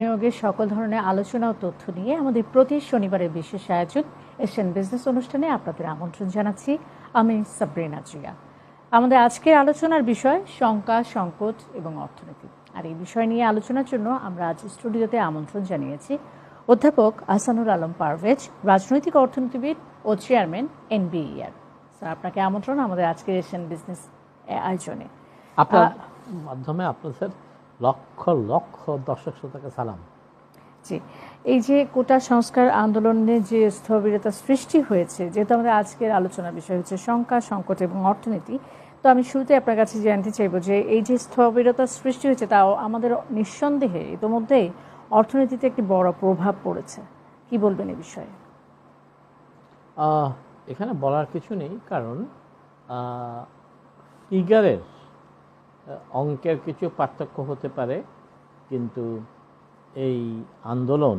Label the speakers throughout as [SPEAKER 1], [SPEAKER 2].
[SPEAKER 1] বিনিয়োগের সকল ধরনের আলোচনা ও তথ্য নিয়ে আমাদের প্রতি শনিবারের বিশেষ আয়োজন এশিয়ান বিজনেস অনুষ্ঠানে আপনাদের আমন্ত্রণ জানাচ্ছি। আমি সাবরিনা জিয়া। আমাদের আজকের আলোচনার বিষয় শঙ্কা সংকট এবং অর্থনীতি। আর এই বিষয় নিয়ে আলোচনার জন্য আমরা আজ স্টুডিওতে আমন্ত্রণ জানিয়েছি অধ্যাপক আসানুর আলম পারভেজ রাজনৈতিক অর্থনীতিবিদ ও চেয়ারম্যান এনবিইআর। স্যার আপনাকে আমন্ত্রণ আমাদের আজকের এশিয়ান বিজনেস আয়োজনে।
[SPEAKER 2] আপনার মাধ্যমে আপনাদের লক্ষ লক্ষ দর্শক শ্রোতাকে সালাম।
[SPEAKER 1] জি এই যে কোটা সংস্কার আন্দোলনে যে স্থবিরতা সৃষ্টি হয়েছে যেহেতু আমাদের আজকের আলোচনার বিষয় হচ্ছে সংখ্যা সংকট এবং অর্থনীতি তো আমি শুরুতে আপনার কাছে জানতে চাইব যে এই যে স্থবিরতা সৃষ্টি হয়েছে তাও আমাদের নিঃসন্দেহে ইতোমধ্যেই অর্থনীতিতে একটি বড় প্রভাব পড়েছে। কি বলবেন এই বিষয়ে?
[SPEAKER 2] এখানে বলার কিছু নেই কারণ ফিগারের অঙ্কের কিছু পার্থক্য হতে পারে, কিন্তু এই আন্দোলন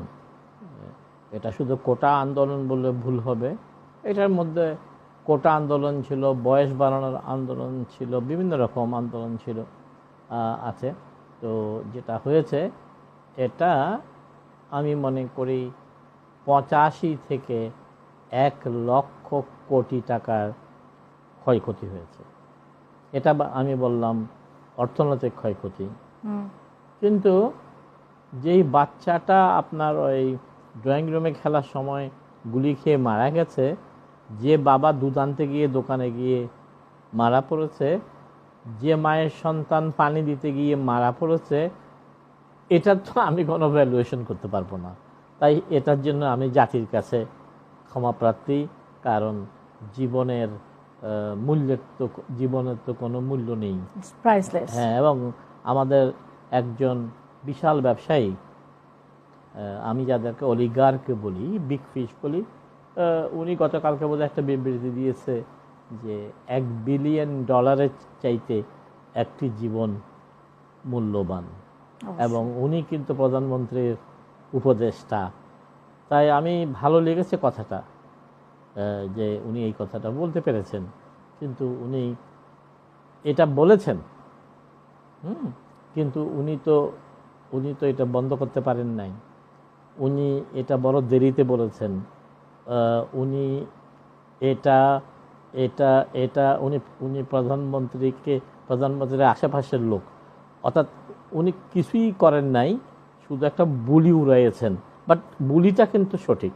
[SPEAKER 2] এটা শুধু কোটা আন্দোলন বললে ভুল হবে। এটার মধ্যে কোটা আন্দোলন ছিল, বয়স বাড়ানোর আন্দোলন ছিল, বিভিন্ন রকম আন্দোলন ছিল আছে। তো যেটা হয়েছে, এটা আমি মনে করি পঁচাশি থেকে এক লক্ষ কোটি টাকার ক্ষয়ক্ষতি হয়েছে। এটা আমি বললাম অর্থনৈতিক ক্ষয়ক্ষতি। কিন্তু যেই বাচ্চাটা আপনার ওই ড্রয়িং রুমে খেলার সময় গুলি খেয়ে মারা গেছে যে বাবা দুধ আনতে গিয়ে দোকানে গিয়ে মারা পড়েছে যে মায়ের সন্তান পানি দিতে গিয়ে মারা পড়েছে এটার তো আমি কোনো ভ্যালুয়েশন করতে পারব না। তাই এটার জন্য আমি জাতির কাছে ক্ষমাপ্রার্থী কারণ জীবনের মূল্যের তো জীবনের তো কোনো মূল্য নেই। হ্যাঁ এবং আমাদের একজন বিশাল ব্যবসায়ী আমি যাদেরকে অলিগারকে বলি বিগ ফিশ বলি উনি গতকালকে বোধহয় একটা বিবৃতি দিয়েছে যে এক বিলিয়ন ডলারের চাইতে একটি জীবন মূল্যবান। এবং উনি কিন্তু প্রধানমন্ত্রীর উপদেষ্টা। তাই আমি ভালো লেগেছে কথাটা। যে উনি এই কথাটা বলতে পেরেছেন। কিন্তু উনি এটা বলেছেন। হুম? কিন্তু উনি তো উনি তো এটা বন্ধ করতে পারেন নাই। উনি এটা বড় দেরিতে বলেছেন। উনি এটা এটা এটা উনি উনি প্রধানমন্ত্রীকে, প্রধানমন্ত্রীর আশেপাশের লোক। অর্থাৎ উনি কিছুই করেন নাই, শুধু একটা বুলি উড়াইয়েছেন। বাট বুলিটা কিন্তু সঠিক।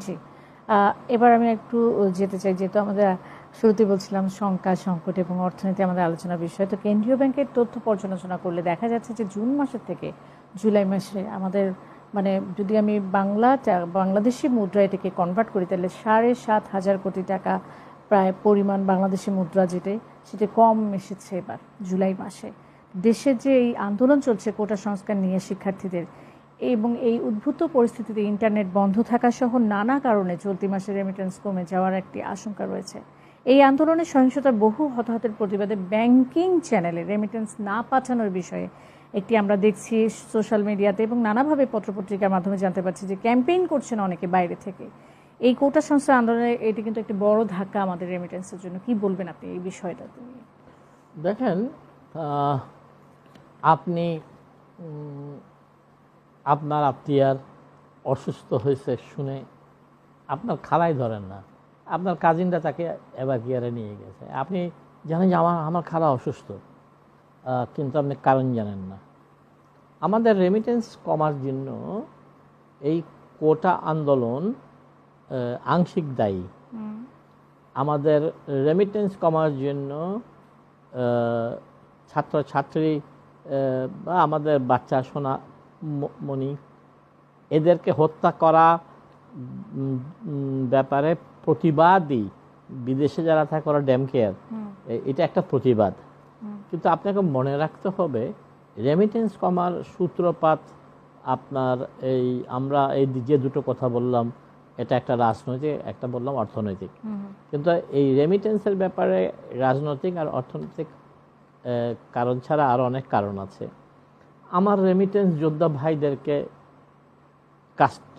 [SPEAKER 1] জি। এবার আমি একটু যেতে চাই, যেহেতু আমাদের শুরুতে বলছিলাম শঙ্কা, সংকট এবং অর্থনীতি আমাদের আলোচনার বিষয়, তো কেন্দ্রীয় ব্যাংকের তথ্য পর্যালোচনা করলে দেখা যাচ্ছে যে জুন মাসের থেকে জুলাই মাসে আমাদের মানে যদি আমি বাংলা বাংলাদেশি মুদ্রা এটাকে কনভার্ট করি, তাহলে সাড়ে সাত হাজার কোটি টাকা প্রায় পরিমাণ বাংলাদেশি মুদ্রা যেটা সেটা কম এসেছে এবার জুলাই মাসে। দেশে যে এই আন্দোলন চলছে, কোটা সংস্কার নিয়ে শিক্ষার্থীদের এবং এই উদ্ভূত পরিস্থিতিতে ইন্টারনেট বন্ধ থাকা সহ নানা কারণে চলতি মাসে রেমিটেন্স কমে যাওয়ার একটি আশঙ্কা রয়েছে। এই আন্দোলনে সহিংসতার বহু হতাহতের প্রতিবাদে ব্যাংকিং চ্যানেলে রেমিটেন্স না পাঠানোর বিষয়ে একটি আমরা দেখছি সোশ্যাল মিডিয়াতে এবং নানাভাবে পত্রপত্রিকার মাধ্যমে জানতে পারছি যে ক্যাম্পেইন করছেন অনেকে বাইরে থেকে। এই কোটা সংস্কার আন্দোলনে এটি কিন্তু একটি বড় ধাক্কা আমাদের রেমিটেন্সের জন্য। কি বলবেন আপনি এই বিষয়টা নিয়ে?
[SPEAKER 2] দেখেন আপনি আপনার আত্মীয়ার অসুস্থ হয়েছে শুনে আপনার খালাই ধরেন না। আপনার কাজিনটা তাকে এবার গিয়ারে নিয়ে গেছে। আপনি জানেন যে আমার আমার খালা অসুস্থ কিন্তু আপনি কারণ জানেন না। আমাদের রেমিটেন্স কমার জন্য এই কোটা আন্দোলন আংশিক দায়ী। আমাদের রেমিটেন্স কমার জন্য ছাত্রছাত্রী বা আমাদের বাচ্চা ম- মণি। এদেরকে হত্যা করা ব্যাপারে প্রতিবাদই বিদেশে যারা থাকে ওরা ড্যাম কেয়ার। এটা একটা প্রতিবাদ। কিন্তু আপনাকে মনে রাখতে হবে রেমিটেন্স কমার সূত্রপাত আপনার এই আমরা এই যে দুটো কথা বললাম এটা একটা রাজনৈতিক একটা বললাম অর্থনৈতিক। কিন্তু এই রেমিটেন্সের ব্যাপারে রাজনৈতিক আর অর্থনৈতিক কারণ ছাড়া আরও অনেক কারণ আছে। আমার রেমিটেন্স যোদ্ধা ভাইদেরকে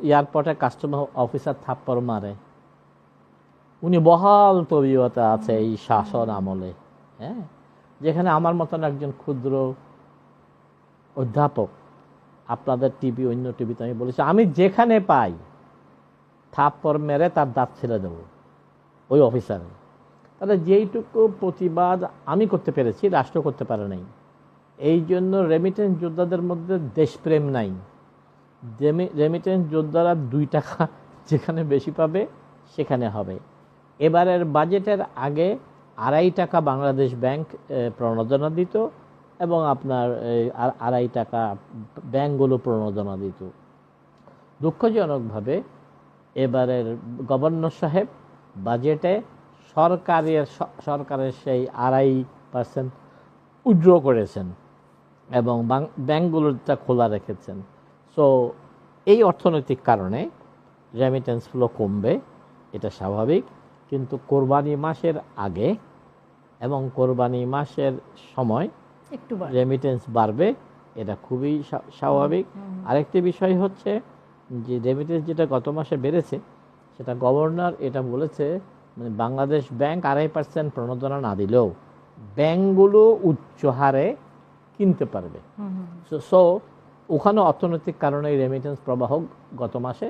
[SPEAKER 2] এয়ারপোর্টে কাস্টমার অফিসার থাপ্পড় মারে। উনি বহাল তবিয়তা আছে এই শাসন আমলে হ্যাঁ? যেখানে আমার মতন একজন ক্ষুদ্র অধ্যাপক, আপনাদের টিভি অন্য টিভিতে আমি বলেছি, আমি যেখানে পাই থাপ্পর মেরে তার দাঁত ছেড়ে দেবো, ওই অফিসার তাহলে যেইটুকু প্রতিবাদ আমি করতে পেরেছি, রাষ্ট্র করতে পারে নাই। এই জন্য রেমিটেন্স যোদ্ধাদের মধ্যে দেশপ্রেম নাই। রেমিটেন্স যোদ্ধারা দুই টাকা যেখানে বেশি পাবে, সেখানে হবে। এবারের বাজেটের আগে আড়াই টাকা বাংলাদেশ ব্যাংক প্রণোদনা দিত এবং আপনার আড়াই টাকা ব্যাংকগুলো প্রণোদনা দিত। দুঃখজনকভাবে এবারের গভর্নর সাহেব বাজেটে সরকারের সরকারের সেই আড়াই পার্সেন্ট উইড্র করেছেন। এবং ব্যাংকগুলোটা খোলা রেখেছেন। সো এই অর্থনৈতিক কারণে রেমিটেন্স ফ্লো কমবে এটা স্বাভাবিক। কিন্তু কোরবানি মাসের আগে এবং কোরবানি মাসের সময়
[SPEAKER 1] একটু
[SPEAKER 2] রেমিটেন্স বাড়বে এটা খুবই স্বাভাবিক। আরেকটি বিষয় হচ্ছে যে রেমিটেন্স যেটা গত মাসে বেড়েছে সেটা গভর্নর এটা বলেছে মানে বাংলাদেশ ব্যাংক আড়াই পার্সেন্ট প্রণোদনা না দিলেও ব্যাংকগুলো উচ্চ হারে কিনতে পারবে। সো ওখানে অর্থনৈতিক কারণে রেমিটেন্স প্রবাহ গত মাসে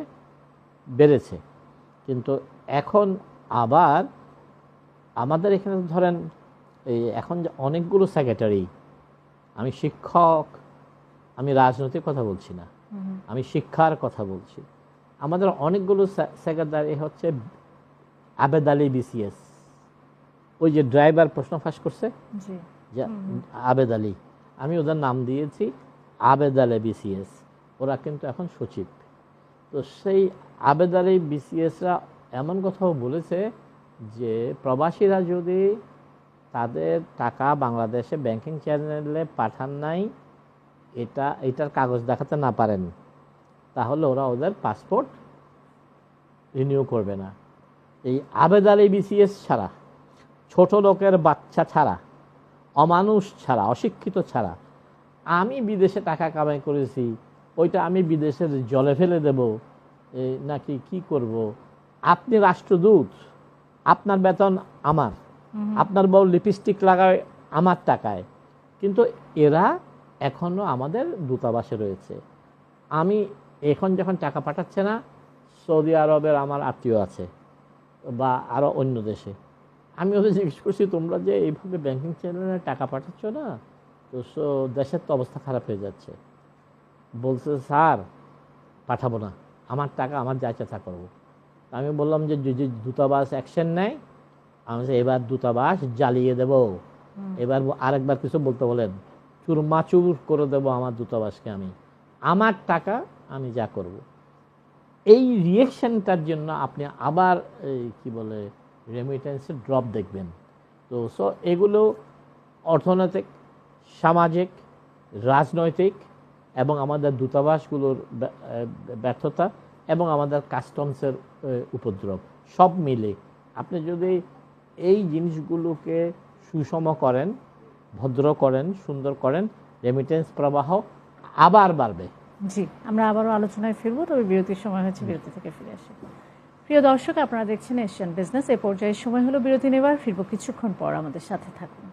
[SPEAKER 2] বেড়েছে। কিন্তু এখন আবার আমাদের এখানে ধরেন এই এখন যে অনেকগুলো সেক্রেটারি আমি শিক্ষক আমি রাজনৈতিক কথা বলছি না। আমি শিক্ষার কথা বলছি। আমাদের অনেকগুলো সেক্রেটারি হচ্ছে আবেদ আলী বিসিএস ওই যে ড্রাইভার প্রশ্ন ফাঁস করছে? যে আবেদ আলী। আমি ওদের নাম দিয়েছি আবেদ আলী বিসিএস ওরা কিন্তু এখন সচিব। তো সেই আবেদ আলী বিসিএসরা এমন কথাও বলেছে যে, প্রবাসীরা যদি তাদের টাকা বাংলাদেশে ব্যাংকিং চ্যানেলে পাঠান নাই, এটা, এটার কাগজ দেখাতে না পারেন, তাহলে ওরা ওদের পাসপোর্ট রিনিউ করবে না। এই আবেদ আলী বিসিএস ছাড়া, ছোট লোকের বাচ্চা ছাড়া অমানুষ ছাড়া অশিক্ষিত ছাড়া আমি বিদেশে টাকা কামাই করেছি ওইটা আমি বিদেশের জলে ফেলে দেব নাকি কি করব? আপনি রাষ্ট্রদূত আপনার বেতন আমার আপনার বউ লিপস্টিক লাগায় আমার টাকায় কিন্তু এরা এখনও আমাদের দূতাবাসে রয়েছে। আমি এখন যখন টাকা পাঠাচ্ছে না সৌদি আরবের আমার আত্মীয় আছে বা আরও অন্য দেশে। আমি ওদের জিজ্ঞেস করছি তোমরা যে এইভাবে ব্যাংকিং চ্যানেলে টাকা পাঠাচ্ছ না তো সো দেশের তো অবস্থা খারাপ হয়ে যাচ্ছে। বলছে স্যার পাঠাবো না। আমার টাকা আমার যা তা করব। আমি বললাম যে যদি দূতাবাস অ্যাকশন নেয় আমি এবার দূতাবাস জ্বালিয়ে দেব। এবার আরেকবার কিছু বলতে বলেন চুরমাচুর করে দেব আমার দূতাবাসকে আমি। আমার টাকা আমি যা করব। এই রিয়েকশনটার জন্য আপনি আবার এই কি বলে রেমিটেন্সের ড্রপ দেখবেন। তো সো এগুলো অর্থনৈতিক সামাজিক রাজনৈতিক এবং আমাদের দূতাবাসগুলোর ব্য- ব্যর্থতা এবং আমাদের কাস্টমসের উপদ্রব। সব মিলে আপনি যদি এই জিনিসগুলোকে সুষম করেন ভদ্র করেন সুন্দর করেন রেমিটেন্স প্রবাহ আবার বাড়বে।
[SPEAKER 1] জি আমরা আবারও আলোচনায় ফিরবো তবে বিরতির সময় হচ্ছে বিরতি থেকে ফিরে আসি। প্রিয় দর্শক, আপনারা দেখছেন এশিয়ান বিজনেস। এ পর্যায়ের সময় হলো বিরতি নেবার ফিরবো কিছুক্ষণ পর আমাদের সাথে থাকুন।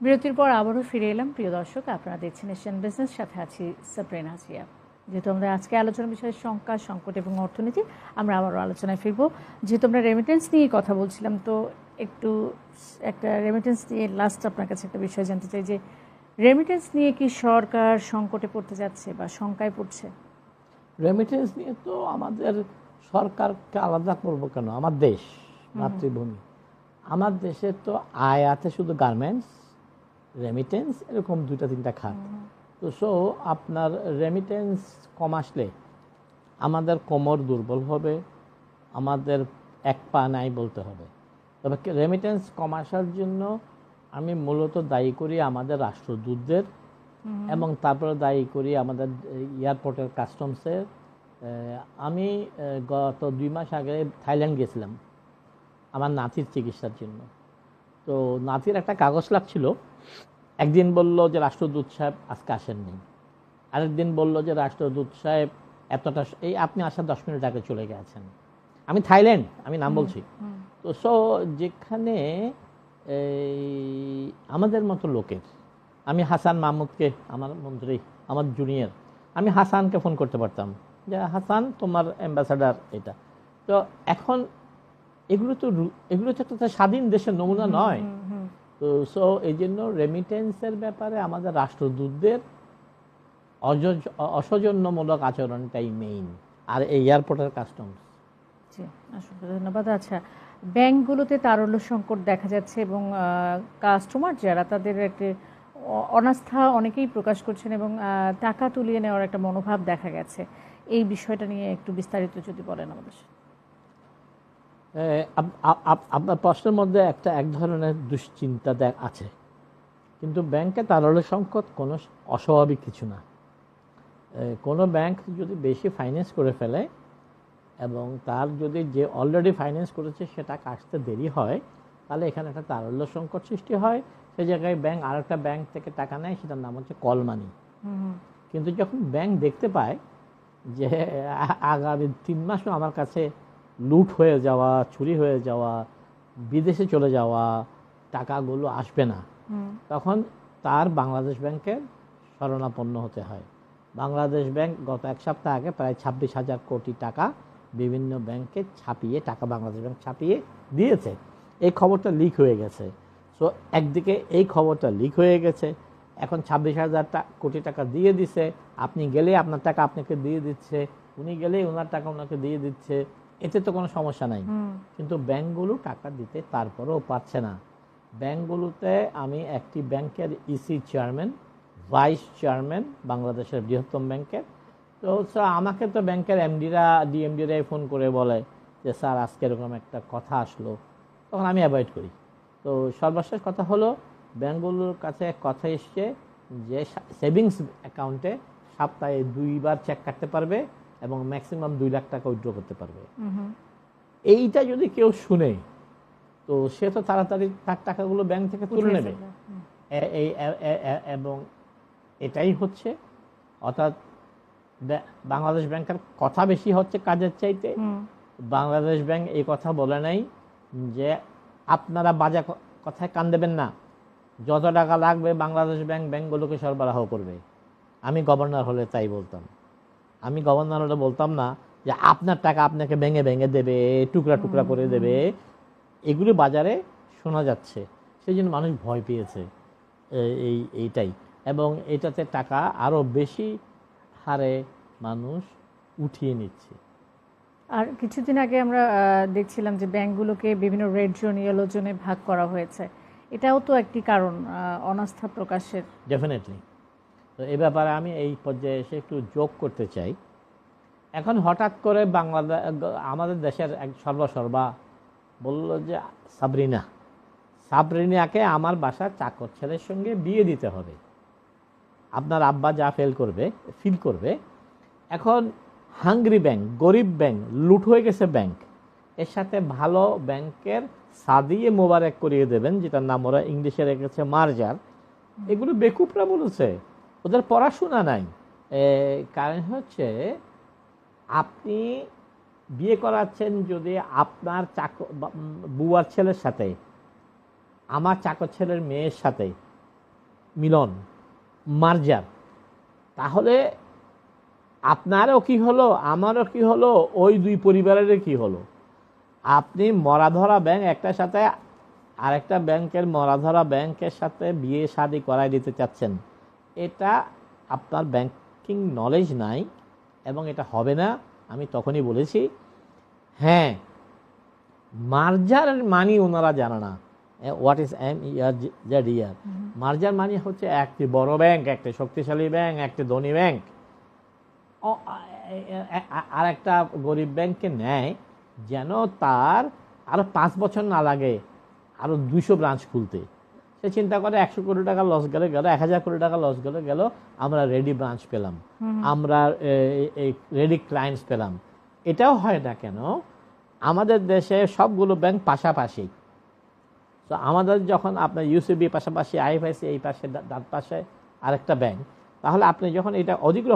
[SPEAKER 1] বিরতির পর আবারও ফিরে এলাম। প্রিয় দর্শক, আপনারা দেখছেন এশিয়ান বিজনেস। সাথে আছি সাবরিন হাসিয়া। যেহেতু আমরা আজকে আলোচনা বিষয়ে শঙ্কা, সংকট এবং অর্থনীতি, আমরা আবারও আলোচনায় ফিরবো। যেহেতু আমরা রেমিটেন্স নিয়ে কথা বলছিলাম, তো একটু একটা রেমিটেন্স নিয়ে লাস্ট আপনার কাছে একটা বিষয় জানতে চাই যে রেমিটেন্স নিয়ে কি সরকার সংকটে পড়তে যাচ্ছে বা শঙ্কায় পড়ছে?
[SPEAKER 2] রেমিটেন্স নিয়ে তো আমাদের সরকারকে আলাদা করব কেন? আমার দেশ মাতৃভূমি। আমার দেশে তো আয় আছে শুধু গার্মেন্টস রেমিটেন্স এরকম দুইটা তিনটা খাত। তো সো আপনার রেমিটেন্স কম আসলে আমাদের কোমর দুর্বল হবে আমাদের এক পা নাই বলতে হবে। তবে রেমিটেন্স কম আসার জন্য আমি মূলত দায়ী করি আমাদের রাষ্ট্রদূতদের এবং তারপরে দায়ী করি আমাদের এয়ারপোর্টের কাস্টমসের। আমি গত দুই মাস আগে থাইল্যান্ড গেছিলাম আমার নাতির চিকিৎসার জন্য। তো নাতির একটা কাগজ লাগছিল। একদিন বলল যে রাষ্ট্রদূত সাহেব আজকে আসেননি। আরেকদিন বলল যে রাষ্ট্রদূত সাহেব এতটা এই আপনি আসার দশ মিনিট আগে চলে গেছেন। আমি থাইল্যান্ড আমি নাম বলছি। তো সো যেখানে এই আমাদের মতো লোকের আমি হাসান মাহমুদকে আমার মন্ত্রী আমার জুনিয়র আমি হাসানকে ফোন করতে পারতাম যে হাসান তোমার অ্যাম্বাসাডার এটা। তো এখন এগুলো তো এগুলো তো একটা স্বাধীন দেশের নমুনা নয়। তো সো এই জন্য রেমিটেন্সের ব্যাপারে আমাদের রাষ্ট্রদূতদের অসৌজন্যমূলক আচরণটাই মেইন আর এই এয়ারপোর্টের কাস্টমস
[SPEAKER 1] জি ধন্যবাদ। আচ্ছা ব্যাংকগুলোতে তারল্য সংকট দেখা যাচ্ছে এবং কাস্টমার যারা তাদের একটি অনাস্থা অনেকেই প্রকাশ করছেন এবং টাকা তুলিয়ে নেওয়ার একটা মনোভাব দেখা গেছে। এই বিষয়টা নিয়ে একটু বিস্তারিত যদি বলেন আমাদের
[SPEAKER 2] আপনার প্রশ্নের মধ্যে একটা এক ধরনের দুশ্চিন্তা আছে। কিন্তু ব্যাংকে তারল্য সংকট কোনো অস্বাভাবিক কিছু না। কোনো ব্যাংক যদি বেশি ফাইন্যান্স করে ফেলে এবং তার যদি যে অলরেডি ফাইন্যান্স করেছে সেটা আসতে দেরি হয় তাহলে এখানে একটা তারল্য সংকট সৃষ্টি হয়। সে জায়গায় ব্যাংক আরেকটা ব্যাংক থেকে টাকা নেয় সেটার নাম হচ্ছে কল মানি কিন্তু যখন ব্যাংক দেখতে পায় যে আগামী তিন মাসও আমার কাছে লুট হয়ে যাওয়া চুরি হয়ে যাওয়া বিদেশে চলে যাওয়া টাকাগুলো আসবে না তখন তার বাংলাদেশ ব্যাংকের শরণাপন্ন হতে হয়। বাংলাদেশ ব্যাংক গত এক সপ্তাহ আগে প্রায় ছাব্বিশ হাজার কোটি টাকা বিভিন্ন ব্যাংকে ছাপিয়ে টাকা বাংলাদেশ ব্যাংক ছাপিয়ে দিয়েছে। এই খবরটা লিক হয়ে গেছে। সো একদিকে এই খবরটা লিক হয়ে গেছে। এখন ছাব্বিশ হাজার কোটি টাকা দিয়ে দিছে। আপনি গেলে আপনার টাকা আপনাকে দিয়ে দিচ্ছে। উনি গেলেই ওনার টাকা ওনাকে দিয়ে দিচ্ছে। এতে তো কোনো সমস্যা নাই। কিন্তু ব্যাংকগুলো টাকা দিতে তারপরেও পারছে না। ব্যাংকগুলোতে আমি একটি ব্যাংকের ইসি চেয়ারম্যান ভাইস চেয়ারম্যান বাংলাদেশের বৃহত্তম ব্যাংকের তো স্যার আমাকে তো ব্যাংকের এমডিরা ডিএমডিরাই ফোন করে বলে যে স্যার আজকে এরকম একটা কথা আসলো। তখন আমি অ্যাভয়েড করি। তো সর্বশেষ কথা হলো ব্যাংকগুলোর কাছে এক কথা এসছে যে সেভিংস অ্যাকাউন্টে সপ্তাহে দুইবার চেক কাটতে পারবে এবং ম্যাক্সিমাম দুই লাখ টাকা উইথড্র করতে পারবে। এইটা যদি কেউ শুনে তো সে তো তাড়াতাড়ি তার টাকাগুলো ব্যাংক থেকে তুলে নেবে। এবং এটাই হচ্ছে অর্থাৎ বাংলাদেশ ব্যাংকের কথা বেশি হচ্ছে কাজের চাইতে। বাংলাদেশ ব্যাংক এই কথা বলে নাই যে আপনারা বাজে কথায় কান দেবেন না। যত টাকা লাগবে বাংলাদেশ ব্যাংক ব্যাংকগুলোকে সরবরাহ করবে। আমি গভর্নর হলে তাই বলতাম। আমি গভর্নর হলে বলতাম না যে আপনার টাকা আপনাকে ভেঙে ভেঙে দেবে টুকরা টুকরা করে দেবে। এগুলো বাজারে শোনা যাচ্ছে। সেই জন্য মানুষ ভয় পেয়েছে। এই এইটাই। এবং এটাতে টাকা আরও বেশি হারে মানুষ উঠিয়ে নিচ্ছে।
[SPEAKER 1] আর কিছুদিন আগে আমরা দেখছিলাম যে ব্যাংকগুলোকে বিভিন্ন রেড জোন ইয়েলো জোনে ভাগ করা হয়েছে। এটাও তো একটি কারণ অনাস্থা প্রকাশের।
[SPEAKER 2] ডেফিনেটলি তো এ ব্যাপারে আমি এই পর্যায়ে এসে একটু যোগ করতে চাই। এখন হঠাৎ করে বাংলাদেশ আমাদের দেশের এক সর্বসর্বা বলল যে সাবরিনা সাবরিনাকে আমার বাসার চাকর ছেলের সঙ্গে বিয়ে দিতে হবে। আপনার আব্বা যা ফেল করবে ফিল করবে। এখন হাঙ্গরি ব্যাংক গরিব ব্যাংক লুট হয়ে গেছে ব্যাংক এর সাথে ভালো ব্যাংকের সাদিয়ে মোবারক করিয়ে দেবেন, যেটার নাম ওরা ইংলিশে রেখেছে মার্জার। এগুলো বেকুবরা বলেছে। ওদের পড়াশোনা নাই। কারণ হচ্ছে আপনি বিয়ে করাচ্ছেন যদি আপনার চাকর বুয়ার ছেলের সাথে, আমার চাকর ছেলের মেয়ের সাথে মিলন। মার্জার তাহলে আপনারও কি হলো? আমারও কি হলো? ওই দুই পরিবারেরও কি হলো? আপনি মরাধরা ব্যাংক একটার সাথে আরেকটা ব্যাংকের মরাধরা ব্যাংকের সাথে বিয়ে শাদি করাই দিতে চাচ্ছেন। এটা আপনার ব্যাংকিং নলেজ নাই এবং এটা হবে না, আমি তখনই বলেছি। হ্যাঁ মার্জার মানি ওনারা জানে না। What is M R Z R merger money হচ্ছে একটি বড় ব্যাংক একটি শক্তিশালী ব্যাংক একটি ধনী ব্যাংক আর একটা গরিব ব্যাংকে নেয় যেন তার আরও পাঁচ বছর না লাগে আরও দুইশো ব্রাঞ্চ খুলতে। সে চিন্তা করে একশো কোটি টাকা লস গেলে গেল এক হাজার কোটি টাকা লস গেলে গেল আমরা রেডি ব্রাঞ্চ পেলাম। আমরা রেডি ক্লায়েন্টস পেলাম। এটাও হয় না কেন? আমাদের দেশে সবগুলো ব্যাংক পাশাপাশি। তো আমাদের যখন আপনার ইউসিবি পাশাপাশি আইএফআইসি এই পাশে ডান পাশে আরেকটা ব্যাংক তাহলে আপনি যখন এটা অধিগ্রহণ